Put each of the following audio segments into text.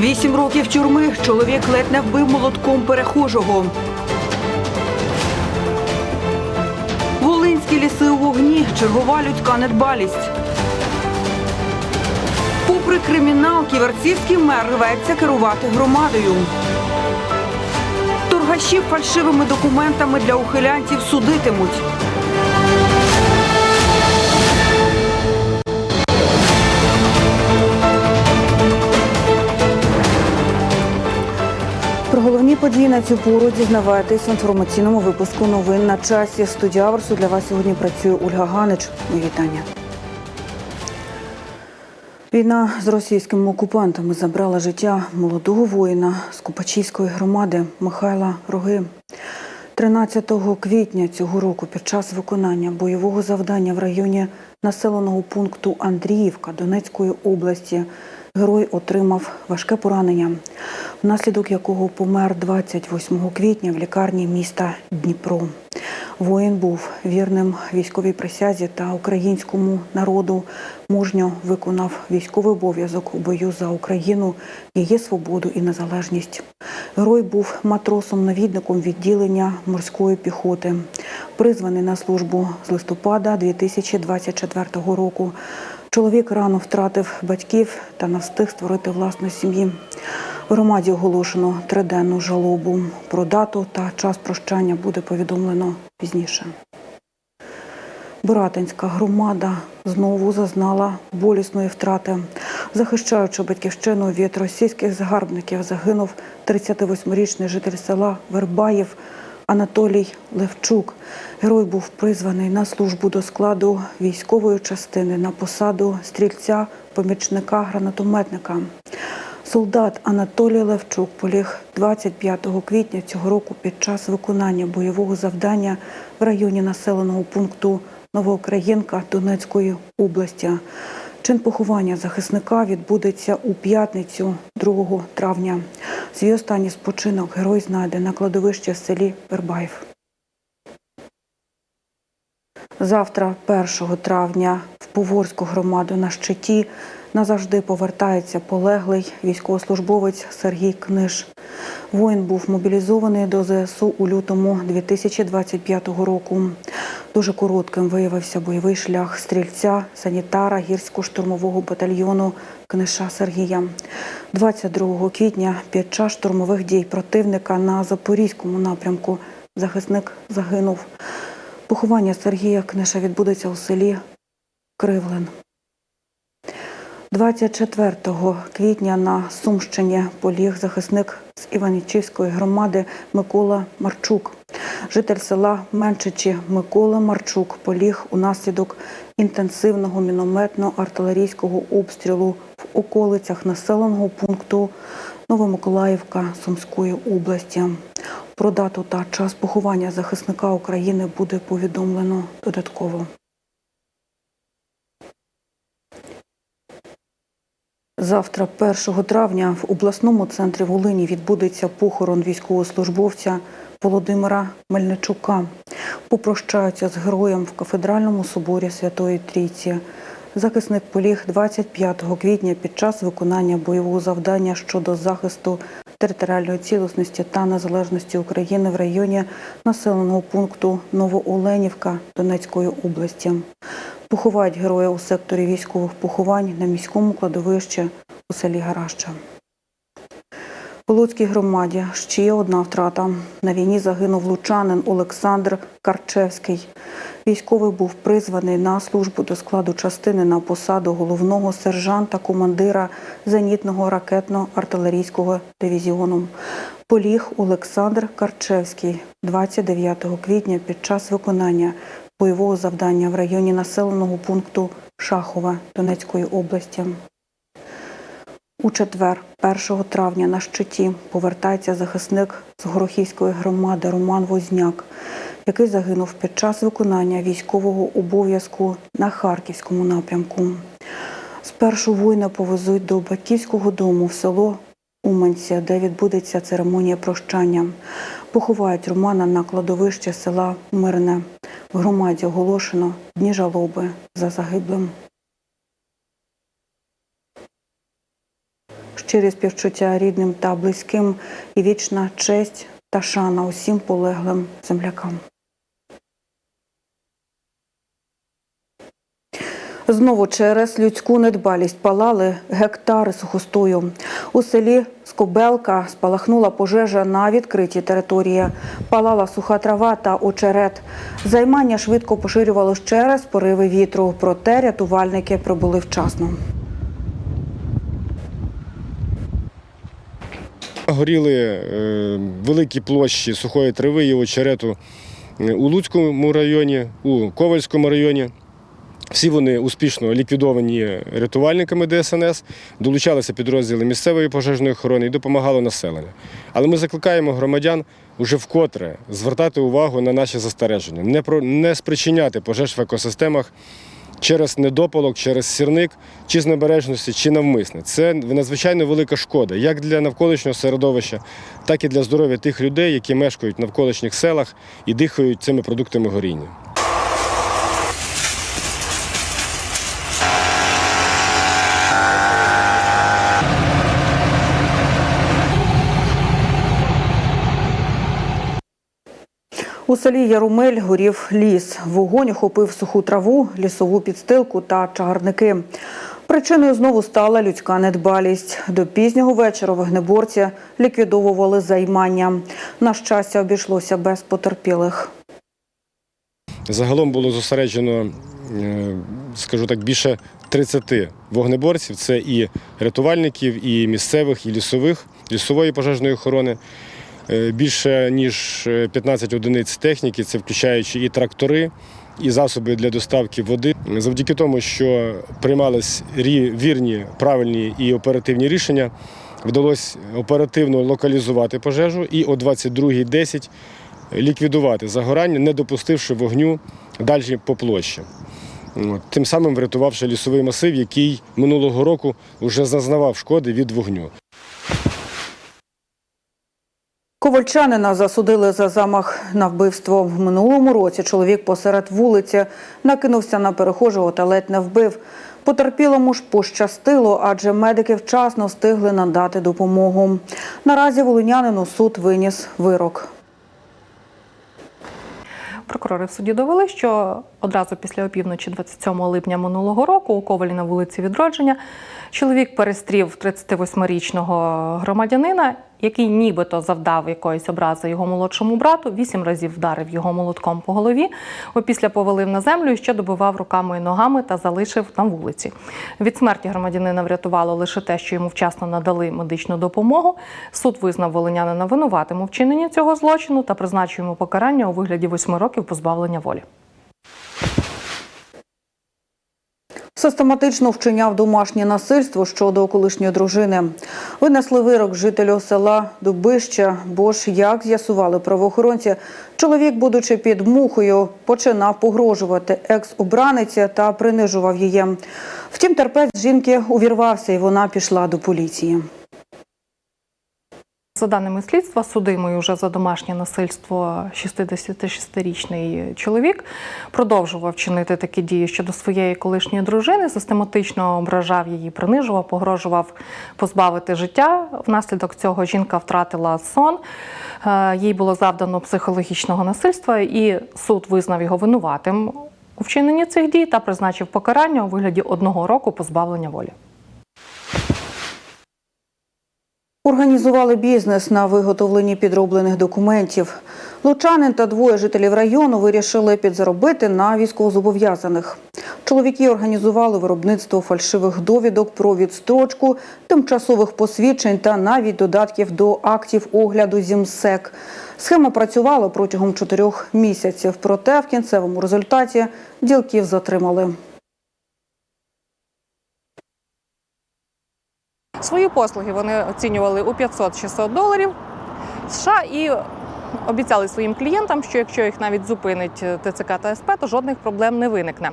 Вісім років тюрми. Чоловік ледь не вбив молотком перехожого. Волинські ліси у вогні. Чергова людська недбалість. Попри кримінал, ківерцівський мер рветься керувати громадою. Торгашів фальшивими документами для ухилянців судитимуть. Події на цю пору дізнавайтесь в інформаційному випуску новин на часі. Студія Аверсу для вас сьогодні працює Ольга Ганич. Вітання. Війна з російськими окупантами забрала життя молодого воїна з Купачівської громади Михайла Роги. 13 квітня цього року під час виконання бойового завдання в районі населеного пункту Андріївка Донецької області герой отримав важке поранення, внаслідок якого помер 28 квітня в лікарні міста Дніпро. Воїн був вірним військовій присязі та українському народу. Мужньо виконав військовий обов'язок у бою за Україну, її свободу і незалежність. Герой був матросом-навідником відділення морської піхоти, призваний на службу з листопада 2024 року. Чоловік рано втратив батьків та не встиг створити власну сім'ї. В громаді оголошено триденну жалобу. Про дату та час прощання буде повідомлено пізніше. Боратинська громада знову зазнала болісної втрати. Захищаючи батьківщину від російських загарбників, загинув 38-річний житель села Вербаїв Анатолій Левчук. Герой був призваний на службу до складу військової частини на посаду стрільця помічника гранатометника. Солдат Анатолій Левчук поліг 25 квітня цього року під час виконання бойового завдання в районі населеного пункту Новоукраїнка Донецької області. Чин поховання захисника відбудеться у п'ятницю 2 травня. Свій останній спочинок герой знайде на кладовищі в селі Пербаїв. Завтра, 1 травня, в Поворську громаду на щиті назавжди повертається полеглий військовослужбовець Сергій Книж. Воїн був мобілізований до ЗСУ у лютому 2025 року. Дуже коротким виявився бойовий шлях стрільця, санітара гірсько-штурмового батальйону Книша Сергія. 22 квітня під час штурмових дій противника на Запорізькому напрямку захисник загинув. Поховання Сергія Книша відбудеться у селі Кривлин. 24 квітня на Сумщині поліг захисник з Іванічівської громади Микола Марчук. Житель села Менчичі Микола Марчук поліг унаслідок інтенсивного мінометно-артилерійського обстрілу в околицях населеного пункту Новомиколаївка Сумської області. Про дату та час поховання захисника України буде повідомлено додатково. Завтра, 1 травня, в обласному центрі Волині відбудеться похорон військовослужбовця Володимира Мельничука. Попрощаються з героєм в кафедральному соборі Святої Трійці. Захисник поліг 25 квітня під час виконання бойового завдання щодо захисту територіальної цілісності та незалежності України в районі населеного пункту Новооленівка Донецької області. Поховають героя у секторі військових поховань на міському кладовищі у селі Гараща. У Луцькій громаді ще одна втрата. На війні загинув лучанин Олександр Карчевський. Військовий був призваний на службу до складу частини на посаду головного сержанта командира зенітного ракетно-артилерійського дивізіону. Поліг Олександр Карчевський 29 квітня під час виконання бойового завдання в районі населеного пункту Шахова Донецької області. У четвер, 1 травня, на щиті повертається захисник з Горохівської громади Роман Возняк, який загинув під час виконання військового обов'язку на Харківському напрямку. Спершу воїна повезуть до батьківського дому в село Уманці, де відбудеться церемонія прощання. Поховають Романа на кладовище села Мирне. В громаді оголошено дні жалоби за загиблим. щирі співчуття рідним та близьким і вічна честь та шана усім полеглим землякам. Знову через людську недбалість палали гектари сухостою. У селі Скобелка спалахнула пожежа на відкритій території. Палала суха трава та очерет. Займання швидко поширювалось через пориви вітру, проте рятувальники прибули вчасно. Горіли е, великі площі сухої трави і очерету е, у Луцькому районі, у Ковальському районі. Всі вони успішно ліквідовані рятувальниками ДСНС, долучалися підрозділи місцевої пожежної охорони і допомагало населенню. Але ми закликаємо громадян уже вкотре звертати увагу на наші застереження, не, про, не спричиняти пожеж в екосистемах через недопалок, через сірник, чи з небережності, чи навмисне. Це надзвичайно велика шкода як для навколишнього середовища, так і для здоров'я тих людей, які мешкають в навколишніх селах і дихають цими продуктами горіння. У селі Ярумель горів ліс. Вогонь охопив суху траву, лісову підстилку та чагарники. Причиною знову стала людська недбалість. До пізнього вечора вогнеборці ліквідовували займання. На щастя, обійшлося без потерпілих. Загалом було зосереджено, е, скажу так, більше 30 вогнеборців. Це і рятувальників, і місцевих, і лісових, лісової пожежної охорони. Е, Більше ніж 15 одиниць техніки, це включаючи і трактори, і засоби для доставки води. Завдяки тому, що приймались вірні, правильні і оперативні рішення, вдалося оперативно локалізувати пожежу і о 22.10 ліквідувати загорання, не допустивши вогню далі по площі. Тим самим врятувавши лісовий масив, який минулого року вже зазнавав шкоди від вогню. Ковальчанина засудили за замах на вбивство. В минулому році чоловік посеред вулиці накинувся на перехожого та ледь не вбив. Потерпілому ж пощастило, адже медики вчасно встигли надати допомогу. Наразі волинянину суд виніс вирок. Прокурори в суді довели, що одразу після опівночі 27 липня минулого року у Ковалі на вулиці Відродження чоловік перестрів 38-річного громадянина, який нібито завдав якоїсь образи його молодшому брату, вісім разів вдарив його молотком по голові, опісля повалив на землю і ще добивав руками і ногами та залишив на вулиці. Від смерті громадянина врятувало лише те, що йому вчасно надали медичну допомогу. Суд визнав волинянина винуватим у вчиненні цього злочину та призначив йому покарання у вигляді восьми років позбавлення волі. Систематично вчиняв домашнє насильство щодо колишньої дружини. Винесли вирок жителю села Дубища, бо ж, як з'ясували правоохоронці, чоловік, будучи під мухою, починав погрожувати екс-обраниці та принижував її. Втім, терпець жінки увірвався і вона пішла до поліції. За даними слідства, судимий уже за домашнє насильство 66-річний чоловік продовжував чинити такі дії щодо своєї колишньої дружини, систематично ображав її, принижував, погрожував позбавити життя. Внаслідок цього жінка втратила сон. Е, Їй було завдано психологічного насильства, і суд визнав його винуватим у вчиненні цих дій та призначив покарання у вигляді одного року позбавлення волі. Організували бізнес на виготовленні підроблених документів. Лучанин та двоє жителів району вирішили підзаробити на військовозобов'язаних. Чоловіки організували виробництво фальшивих довідок про відстрочку, тимчасових посвідчень та навіть додатків до актів огляду ЗІМСЕК. Схема працювала протягом чотирьох місяців, проте в кінцевому результаті ділків затримали. Свої послуги вони оцінювали у 500-600 доларів США і обіцяли своїм клієнтам, що якщо їх навіть зупинить ТЦК та СП, то жодних проблем не виникне.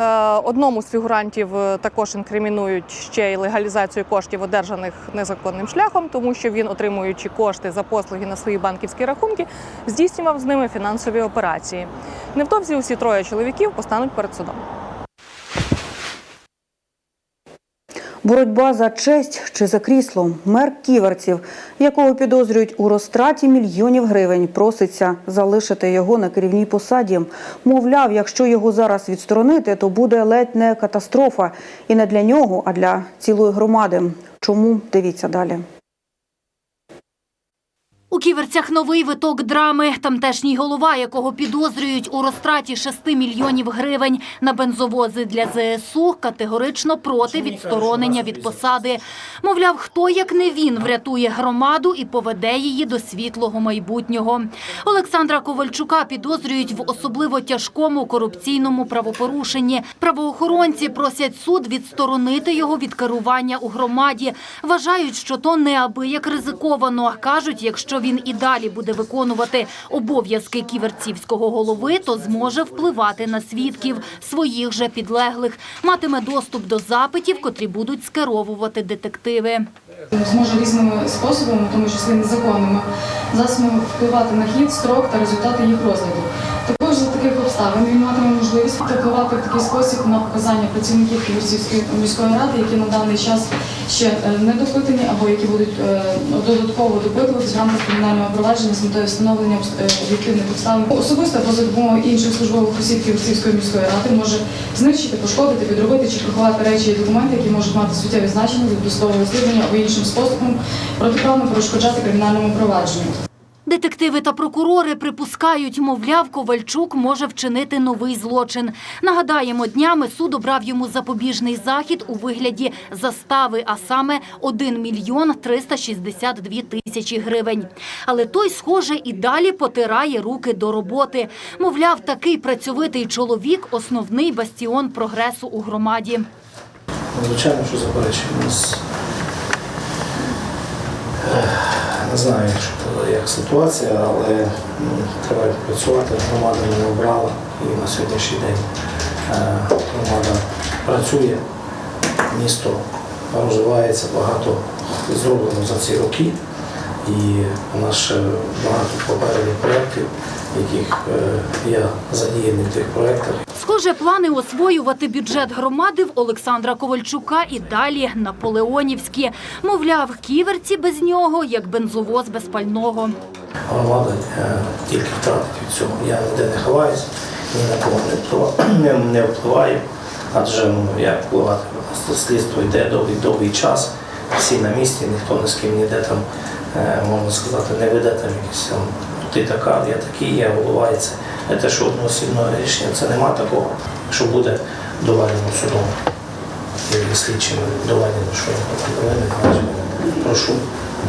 Е, Одному з фігурантів е, також інкримінують ще й легалізацію коштів, одержаних незаконним шляхом, тому що він, отримуючи кошти за послуги на свої банківські рахунки, здійснював з ними фінансові операції. Невдовзі усі троє чоловіків постануть перед судом. Боротьба за честь чи за крісло. Мер ківерців, якого підозрюють у розтраті мільйонів гривень, проситься залишити його на керівній посаді. Мовляв, якщо його зараз відсторонити, то буде ледь не катастрофа. І не для нього, а для цілої громади. Чому? Дивіться далі. Ківерцях новий виток драми. Тамтешній голова, якого підозрюють у розтраті 6 мільйонів гривень на бензовози для ЗСУ, категорично проти відсторонення від посади. Мовляв, хто як не він врятує громаду і поведе її до світлого майбутнього. Олександра Ковальчука підозрюють в особливо тяжкому корупційному правопорушенні. Правоохоронці просять суд відсторонити його від керування у громаді. Вважають, що то неабияк ризиковано. Кажуть, якщо він і далі буде виконувати обов'язки ківерцівського голови, то зможе впливати на свідків своїх же підлеглих, матиме доступ до запитів, котрі будуть скеровувати детективи. зможе різними способами, тому числі незаконними, засобами впливати на хід, строк та результати їх розгляду. Також за таких обставин він матиме можливість впливати в такий спосіб на показання працівників Київської міської ради, які на даний час ще недопитані не допитані або які будуть е, додатково допитуватись в рамках кримінального провадження з метою встановлення е, об'єктивних обставин. Особисто поза допомогою інших службових осіб Київської міської ради може знищити, пошкодити, підробити чи приховати речі і документи, які можуть мати суттєві значення для досудового розслідування або іншим способом протиправно перешкоджати кримінальному провадженню. Детективи та прокурори припускають, мовляв, Ковальчук може вчинити новий злочин. Нагадаємо, днями суд обрав йому запобіжний захід у вигляді застави, а саме 1 мільйон 362 тисячі гривень. Але той, схоже, і далі потирає руки до роботи. Мовляв, такий працьовитий чоловік – основний бастіон прогресу у громаді. Звичайно, що заперечуємо. У нас е, не знаю, як ситуація, але м, треба працювати. Громада не обрала і на сьогоднішній день е, громада працює, місто розвивається, багато зроблено за ці роки. І у нас ще багато попередніх проєктів, яких е, я задіяний в тих проєктах. Схоже, плани освоювати бюджет громади в Олександра Ковальчука і далі наполеонівські. Мовляв, ківерці без нього, як бензовоз без пального. громада е, тільки втратить від цього. Я ніде не ховаюся, ні на кого не впливаю, не, не адже ну, як впливати? Слідство йде довгий, довгий час, всі на місці, ніхто ні з ким ніде там, е, можна сказати, не веде там якісь ти така, я такий, я голова, і це не те, що рішення, це нема такого, що буде доведено судом. І слідчими доведено, що я не значить, прошу,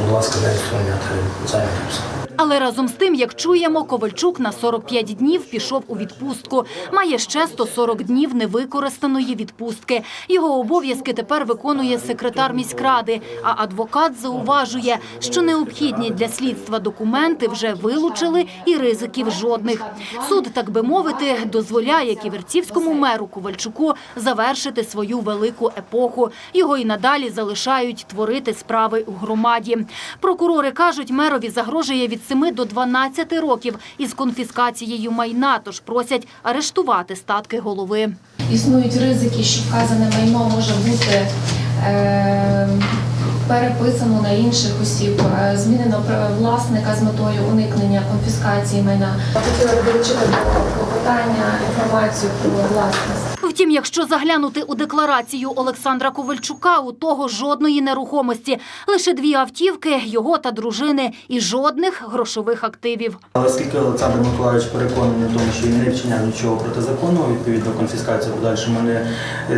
будь ласка, не відсторонняти зайнятися. Але разом з тим, як чуємо, Ковальчук на 45 днів пішов у відпустку. Має ще 140 днів невикористаної відпустки. Його обов'язки тепер виконує секретар міськради. А адвокат зауважує, що необхідні для слідства документи вже вилучили і ризиків жодних. Суд, так би мовити, дозволяє ківерцівському меру Ковальчуку завершити свою велику епоху. Його і надалі залишають творити справи у громаді. Прокурори кажуть, мерові загрожує від 7 до 12 років із конфіскацією майна, тож просять арештувати статки голови. Існують ризики, що вказане майно може бути е, переписано на інших осіб, е, змінено власника з метою уникнення конфіскації майна. Хотіла б долучити до клопотання інформацію про власність. Втім, якщо заглянути у декларацію Олександра Ковальчука, у того жодної нерухомості, лише дві автівки, його та дружини, і жодних грошових активів. Оскільки Олександр Миколаївич переконаний в тому, що він не вчиняв нічого протизаконного, відповідно конфіскація в подальшому не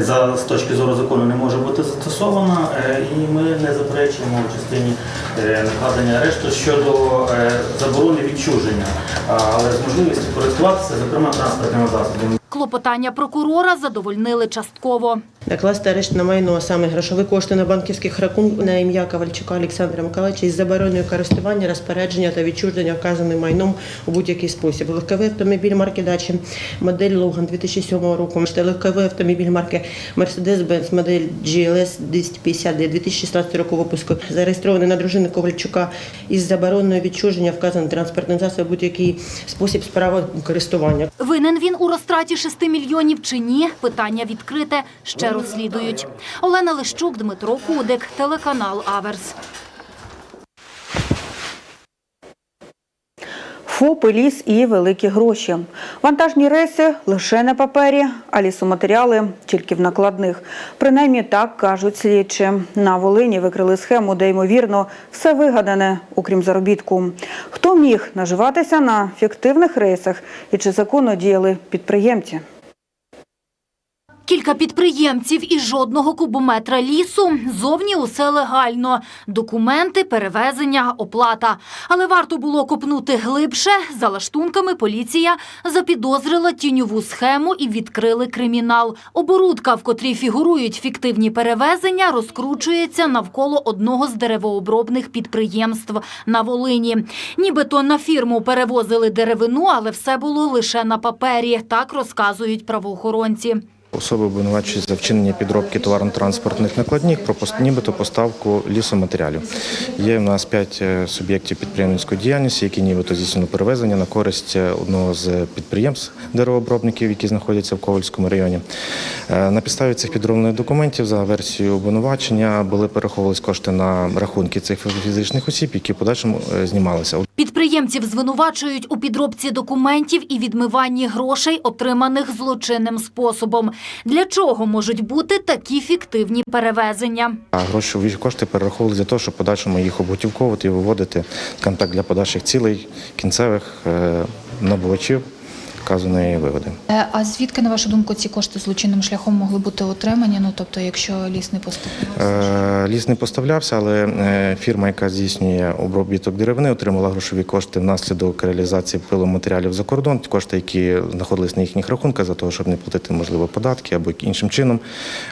за з точки зору закону не може бути застосована, е, і ми не заперечуємо в частині е, накладення арешту щодо е, заборони відчуження, але з можливістю користуватися, зокрема, транспортними засобами. Клопотання прокурора задовольнили частково. Накласти арешт на майно, а саме грошові кошти на банківських рахунках на ім'я Ковальчука Олександра Миколаївича із забороною користування, розпорядження та відчуження вказаним майном у будь-який спосіб. Легковий автомобіль марки Дачі, модель Логан 2007 року, легковий автомобіль марки Mercedes-Benz, модель GLS 250 2016 року випуску, зареєстрований на дружину Ковальчука із забороною відчуження вказаний транспортний засіб у будь-який спосіб справа користування. Винен він у розтраті 6 мільйонів чи ні? Питання відкрите. Ще розслідують. Олена Лищук, Дмитро Кудик, телеканал Аверс. ФОПи, ліс і великі гроші. Вантажні рейси лише на папері, а лісоматеріали тільки в накладних. Принаймні так кажуть слідчі. На Волині викрили схему, де ймовірно все вигадане, окрім заробітку. Хто міг наживатися на фіктивних рейсах і чи законно діяли підприємці? Кілька підприємців і жодного кубометра лісу. Зовні усе легально. Документи, перевезення, оплата. Але варто було копнути глибше. За лаштунками поліція запідозрила тіньову схему і відкрили кримінал. Оборудка, в котрій фігурують фіктивні перевезення, розкручується навколо одного з деревообробних підприємств на Волині. Нібито на фірму перевозили деревину, але все було лише на папері. Так розказують правоохоронці. Особи обвинувачують за вчинення підробки товарно-транспортних накладних про нібито поставку лісоматеріалів. Є в нас п'ять е, суб'єктів підприємницької діяльності, які нібито здійснили перевезення на користь е, одного з підприємств деревообробників, які знаходяться в Ковальському районі. Е, На підставі цих підроблених документів за версією обвинувачення були перераховувались кошти на рахунки цих фізичних осіб, які в подальшому знімалися. Підприємців звинувачують у підробці документів і відмиванні грошей, отриманих злочинним способом. Для чого можуть бути такі фіктивні перевезення? Грошові кошти перераховували для того, щоб подальшому їх обготівковувати і виводити контакт для подальших цілей кінцевих е, набувачів вказаної вигоди. Е, А звідки, на вашу думку, ці кошти злочинним шляхом могли бути отримані? Ну тобто, якщо ліс не поступив? Е, Ліс не поставлявся, але е, фірма, яка здійснює обробіток деревини, отримала грошові кошти внаслідок реалізації пиломатеріалів за кордон. Кошти, які знаходились на їхніх рахунках, за того, щоб не платити можливо податки або іншим чином,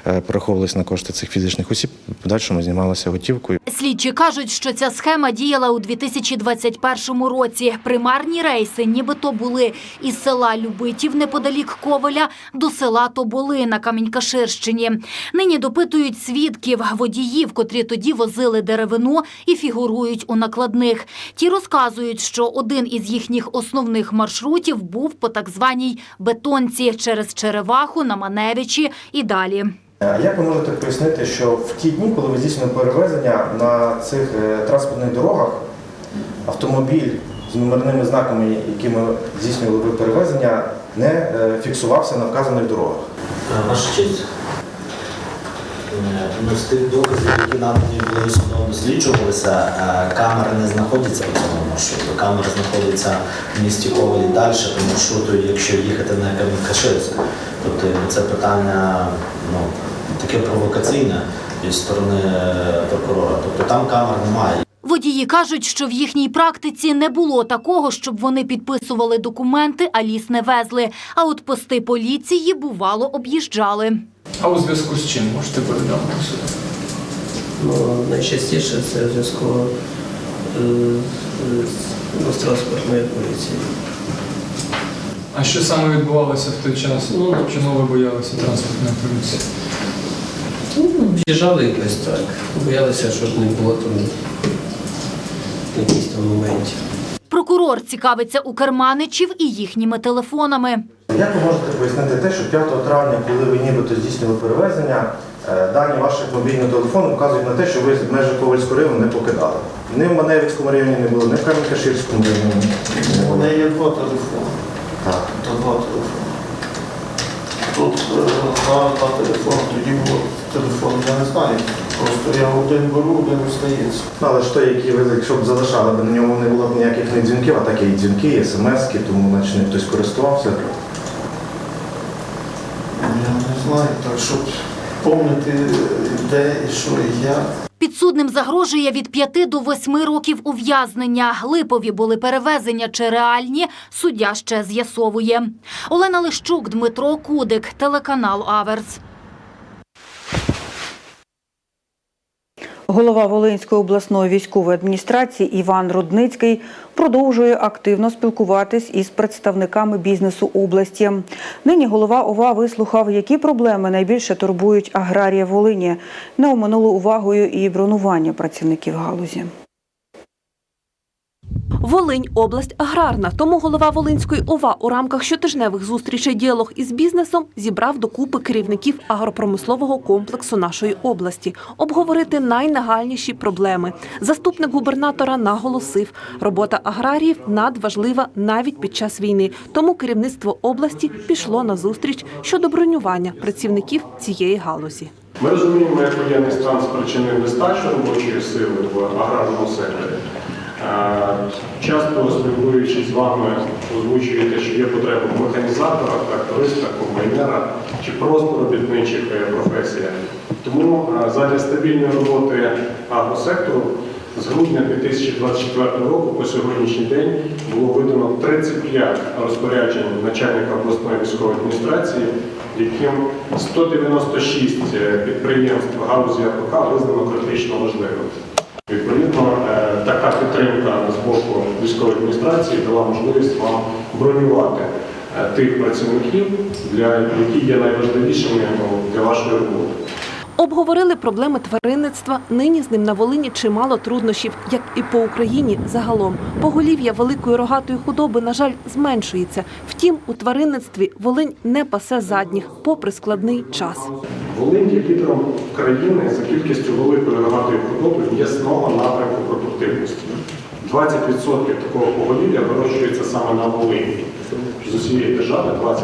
перераховувалися на кошти цих фізичних осіб. В подальшому знімалися готівкою. Слідчі кажуть, що ця схема діяла у 2021 році. Примарні рейси нібито були із села Любитів неподалік Ковеля до села Тоболи на Камінькаширщині. Нині допитують свідків, водіїв, котрі тоді возили деревину і фігурують у накладних. Ті розказують, що один із їхніх основних маршрутів був по так званій бетонці через Череваху на Маневичі і далі. Як ви можете пояснити, що в ті дні, коли ви здійснювали перевезення на цих е, транспортних дорогах, автомобіль з номерними знаками, якими здійснювали ви перевезення, не е, фіксувався на вказаних дорогах? Е, Ваша честь. Е, Ну, з тих доказів, які надані були судом досліджувалися, камери не знаходяться по цьому маршруту. Камери знаходяться в місті Ковалі далі по маршруту, якщо їхати на Камінкаширськ. Тобто це питання ну, таке провокаційне зі сторони прокурора. Тобто там камер немає. Водії кажуть, що в їхній практиці не було такого, щоб вони підписували документи, а ліс не везли. А от пости поліції бувало об'їжджали. А у зв'язку з чим можете повідомити суду? Ну, найчастіше це в зв'язку е, з, з транспортною поліцією. А що саме відбувалося в той час? Ну, Чому ви боялися транспортної поліції? Ну, в'їжджали якось так. Боялися, щоб не було там якісь там моментів. Прокурор цікавиться у керманичів і їхніми телефонами. Як ви можете пояснити те, що 5 травня, коли ви нібито здійснювали перевезення, е, дані ваших мобільних телефонів вказують на те, що ви з межі Ковальського району не покидали? Ні в Маневицькому районі не було, ні в Кам'янка-Ширському районі. У неї є два телефони. Так. Та два телефони. Тут е, два, два телефони, тоді було телефон, я не знаю. Просто я один беру, один остається. Ну, але ж той, який ви, якщо б залишали, б на ньому не було б ніяких не дзвінків, а так і дзвінки, і смс-ки, тому наче не хтось користувався. Я не знаю, так щоб помнити, де і що і як. Підсудним загрожує від 5 до 8 років ув'язнення. Липові були перевезення чи реальні, суддя ще з'ясовує. Олена Лищук, Дмитро Кудик, телеканал Аверс. Голова Волинської обласної військової адміністрації Іван Рудницький продовжує активно спілкуватись із представниками бізнесу області. Нині голова ОВА вислухав, які проблеми найбільше турбують аграрія Волині. Не оминуло увагою і бронування працівників галузі. Волинь область аграрна. Тому голова Волинської ОВА у рамках щотижневих зустрічей діалог із бізнесом зібрав докупи керівників агропромислового комплексу нашої області, обговорити найнагальніші проблеми. Заступник губернатора наголосив, робота аграріїв надважлива навіть під час війни. Тому керівництво області пішло на зустріч щодо бронювання працівників цієї галузі. Ми розуміємо, як воєнний стан спричинив нестачу робочої сили в аграрному секторі. Е, Часто спілкуючись з вами, озвучуєте, що є потреба в механізаторах, трактористах, комбайнерах чи просто робітничих е, професіях. Тому е, задля стабільної роботи агросектору з грудня 2024 року по сьогоднішній день було видано 35 розпоряджень начальника обласної військової адміністрації, яким 196 підприємств галузі АПК визнано критично важливим. Відповідно, е, така підтримка з боку військової адміністрації дала можливість вам бронювати е, тих працівників, для які є найважливішими ну, для вашої роботи. Обговорили проблеми тваринництва. Нині з ним на Волині чимало труднощів, як і по Україні загалом. Поголів'я великої рогатої худоби, на жаль, зменшується. Втім, у тваринництві Волинь не пасе задніх, попри складний час. Волинь є лідером країни за кількістю великої рогатої худоби м'ясного напрямку продуктивності. 20% такого поголів'я вирощується саме на Волині. З усієї держави 20%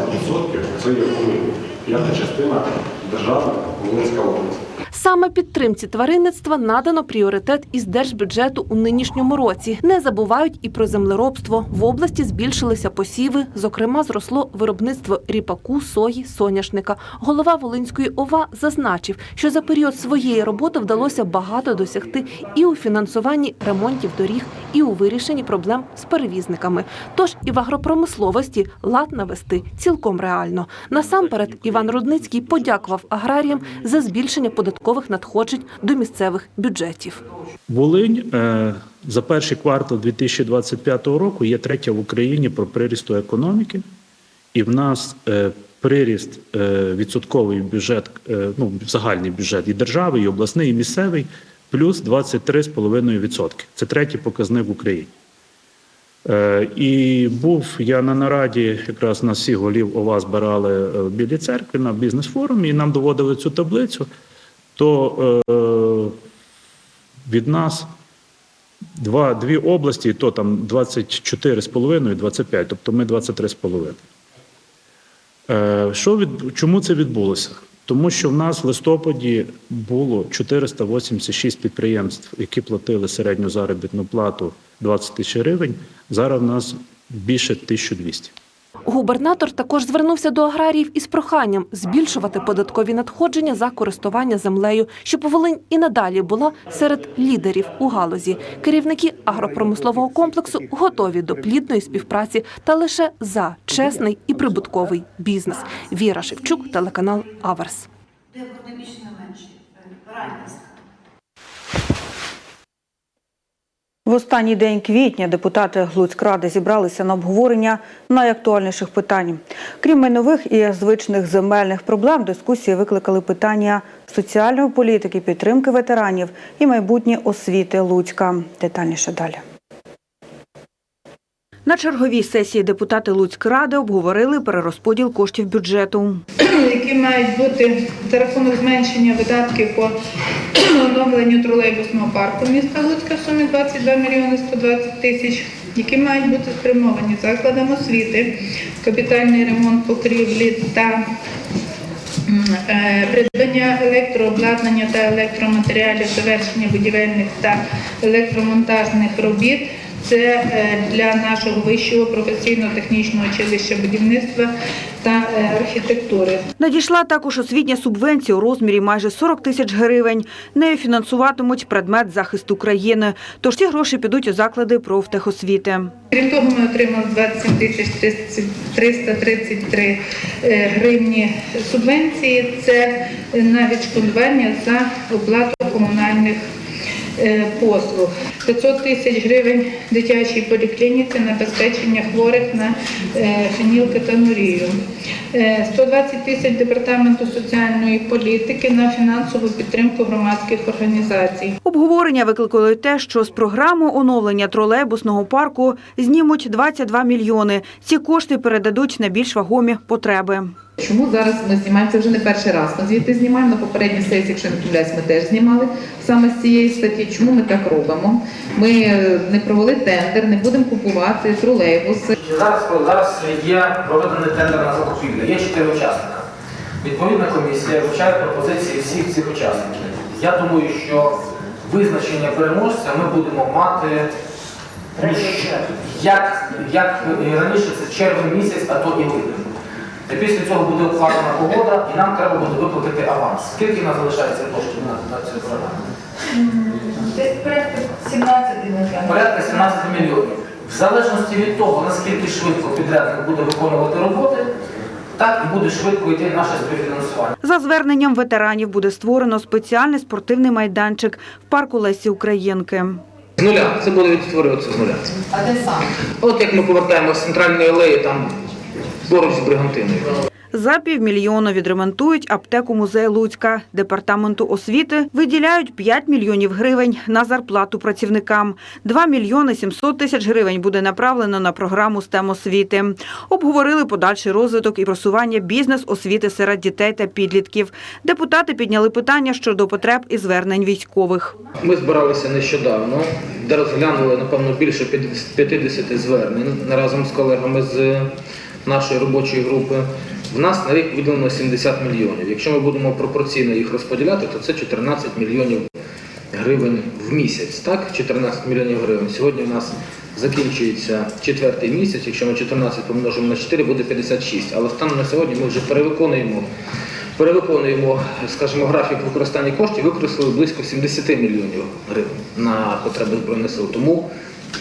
це є Волинь. П'ята частина державна Волинська область. Саме підтримці тваринництва надано пріоритет із держбюджету у нинішньому році. Не забувають і про землеробство. В області збільшилися посіви. Зокрема, зросло виробництво ріпаку, сої, соняшника. Голова Волинської ОВА зазначив, що за період своєї роботи вдалося багато досягти і у фінансуванні ремонтів доріг, і у вирішенні проблем з перевізниками. Тож і в агропромисловості лад навести цілком реально. Насамперед, Іван Рудницький подякував аграріям за збільшення податкових надходжень до місцевих бюджетів. Волинь е, за перший квартал 2025 року є третя в Україні по прирісту економіки, і в нас е, приріст е, відсотковий бюджет, ну загальний бюджет і держави, і обласний, і місцевий, плюс 23,5%. Це третій показник в Україні. І був я на нараді, якраз на всіх голів ОВА збирали в Білій церкві на бізнес-форумі, і нам доводили цю таблицю. То е, від нас два, дві області, то там 24,5 і 25, тобто ми 23,5. Е, Що від, чому це відбулося? Тому що в нас в листопаді було 486 підприємств, які платили середню заробітну плату 20 тисяч гривень. Зараз в нас більше 1200. Губернатор також звернувся до аграріїв із проханням збільшувати податкові надходження за користування землею, щоб Волинь і надалі була серед лідерів у галузі. Керівники агропромислового комплексу готові до плідної співпраці та лише за чесний і прибутковий бізнес. Віра Шевчук, телеканал Аверс. В останній день квітня депутати Глуцькради зібралися на обговорення найактуальніших питань. Крім майнових і звичних земельних проблем, дискусії викликали питання соціальної політики, підтримки ветеранів і майбутнє освіти Луцька. Детальніше далі. На черговій сесії депутати Луцькради обговорили перерозподіл коштів бюджету. які мають бути за рахунок зменшення видатків по оновленню тролейбусного парку міста Луцька в сумі 22 мільйони 120 тисяч, які мають бути спрямовані закладам освіти, капітальний ремонт покрівлі та е, придбання електрообладнання та електроматеріалів, завершення будівельних та електромонтажних робіт. Це е, для нашого вищого професійно-технічного училища будівництва та е, архітектури. Надійшла також освітня субвенція у розмірі майже 40 тисяч гривень. Нею фінансуватимуть предмет захисту країни. Тож ці гроші підуть у заклади профтехосвіти. Крім того, ми отримали 27 тисяч 333 е, гривні субвенції. Це на відшкодування за оплату комунальних послуг. 500 тисяч гривень дитячій поліклініці на забезпечення хворих на е, фенілкетонурію. Е, 120 тисяч департаменту соціальної політики на фінансову підтримку громадських організацій. Обговорення викликало й те, що з програми оновлення тролейбусного парку знімуть 22 мільйони. Ці кошти передадуть на більш вагомі потреби. Чому зараз ми знімаємо? Це вже не перший раз. Ми звідти знімаємо на попередній сесії, якщо не помиляюсь, ми теж знімали саме з цієї статті. Чому ми так робимо? Ми е, не провели тендер, не будемо купувати тролейбуси. Зараз, зараз є проведений тендер на закупівлю. Є чотири учасника. Відповідна комісія вивчає пропозиції всіх цих учасників. Я думаю, що визначення переможця ми будемо мати ну, як, як раніше, це червень місяць, а то і липень. І після цього буде ухвалена погода, і нам треба буде виплатити аванс. Скільки в нас залишається коштів на, на цю програму? Десь порядка 17 Порядка 17 мільйонів. В залежності від того, наскільки швидко підрядник буде виконувати роботи, так і буде швидко йти наше співфінансування. За зверненням ветеранів буде створено спеціальний спортивний майданчик в парку Лесі Українки. З нуля. Це буде відтворюватися з нуля. А де саме? От як ми повертаємося з центральної алеї, там поруч з бригантиною. За півмільйону відремонтують аптеку музею Луцька. Департаменту освіти виділяють 5 мільйонів гривень на зарплату працівникам. 2 мільйони 700 тисяч гривень буде направлено на програму STEM освіти. Обговорили подальший розвиток і просування бізнес-освіти серед дітей та підлітків. Депутати підняли питання щодо потреб і звернень військових. Ми збиралися нещодавно, де розглянули, напевно, більше 50 звернень разом з колегами з нашої робочої групи. В нас на рік виділено 70 мільйонів. Якщо ми будемо пропорційно їх розподіляти, то це 14 мільйонів гривень в місяць. Так, 14 мільйонів гривень. Сьогодні у нас закінчується четвертий місяць. Якщо ми 14 помножимо на 4, буде 56. Але станом на сьогодні ми вже перевиконуємо перевиконуємо, скажімо, графік використання коштів, використали близько 70 мільйонів гривень на потреби Збройних сил. Тому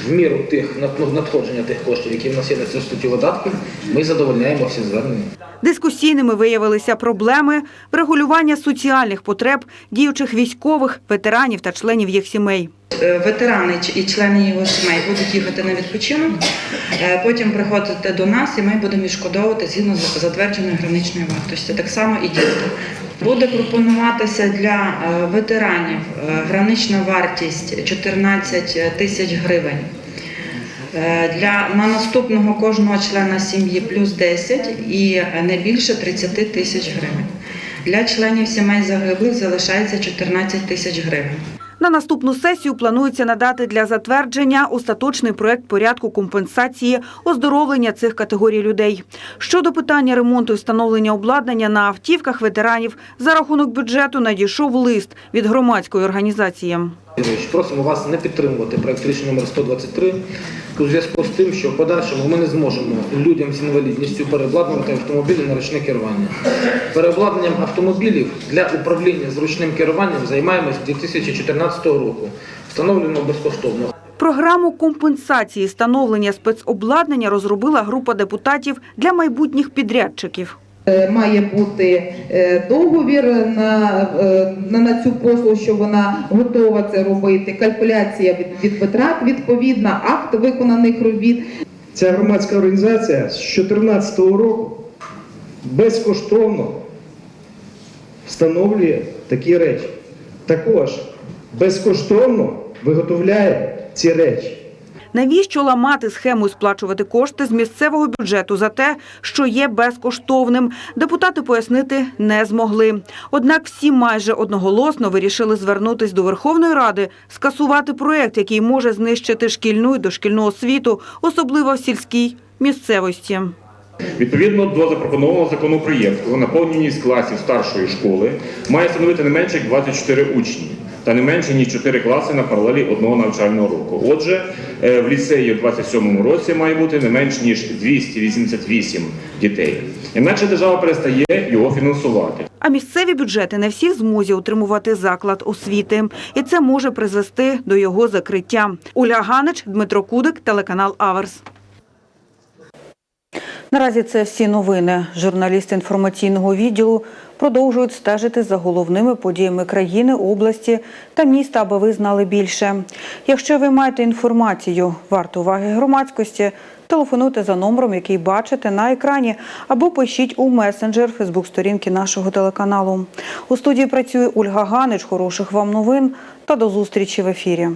в міру тих надходження тих коштів, які в нас є на цю статтю видатків, ми задовольняємо всі звернення. Дискусійними виявилися проблеми врегулювання соціальних потреб діючих військових, ветеранів та членів їх сімей. Е, Ветерани і члени його сімей будуть їхати на відпочинок, е, потім приходити до нас, і ми будемо відшкодовувати згідно з затвердженою граничною вартості. Так само і діти. Буде пропонуватися для е, ветеранів е, гранична вартість 14 тисяч гривень. Е, Для на наступного кожного члена сім'ї плюс 10 і не більше 30 тисяч гривень. Для членів сімей загиблих залишається 14 тисяч гривень. На наступну сесію планується надати для затвердження остаточний проект порядку компенсації оздоровлення цих категорій людей. Щодо питання ремонту і встановлення обладнання на автівках ветеранів за рахунок бюджету надійшов лист від громадської організації. Просимо вас не підтримувати проект рішення номер 123 у зв'язку з тим, що в подальшому ми не зможемо людям з інвалідністю переобладнувати автомобілі на ручне керування. Переобладнанням автомобілів для управління з ручним керуванням займаємось з 2014 року. Встановлюємо безкоштовно. Програму компенсації встановлення спецобладнання розробила група депутатів для майбутніх підрядчиків. Е, Має бути е, договір е, на, на цю послугу, що вона готова це робити, калькуляція від, від витрат відповідна, акт виконаних робіт. Ця громадська організація з 2014 року безкоштовно встановлює такі речі. Також безкоштовно виготовляє ці речі. Навіщо ламати схему і сплачувати кошти з місцевого бюджету за те, що є безкоштовним? Депутати пояснити не змогли. Однак всі майже одноголосно вирішили звернутись до Верховної Ради, скасувати проект, який може знищити шкільну і дошкільну освіту, особливо в сільській місцевості. Відповідно до запропонованого законопроєкту, наповненість класів старшої школи має становити не менше як 24 учні та не менше ніж 4 класи на паралелі одного навчального року. Отже, е, в ліцеї у 27 році має бути не менш ніж 288 дітей. Інакше держава перестає його фінансувати. А місцеві бюджети не всі в змозі утримувати заклад освіти, і це може призвести до його закриття. Оля Ганич, Дмитро Кудик, телеканал Аверс. Наразі це всі новини. Журналісти інформаційного відділу продовжують стежити за головними подіями країни, області та міста, аби ви знали більше. Якщо ви маєте інформацію, варту уваги громадськості, телефонуйте за номером, який бачите на екрані, або пишіть у месенджер Фейсбук-сторінки нашого телеканалу. У студії працює Ольга Ганич. Хороших вам новин та до зустрічі в ефірі.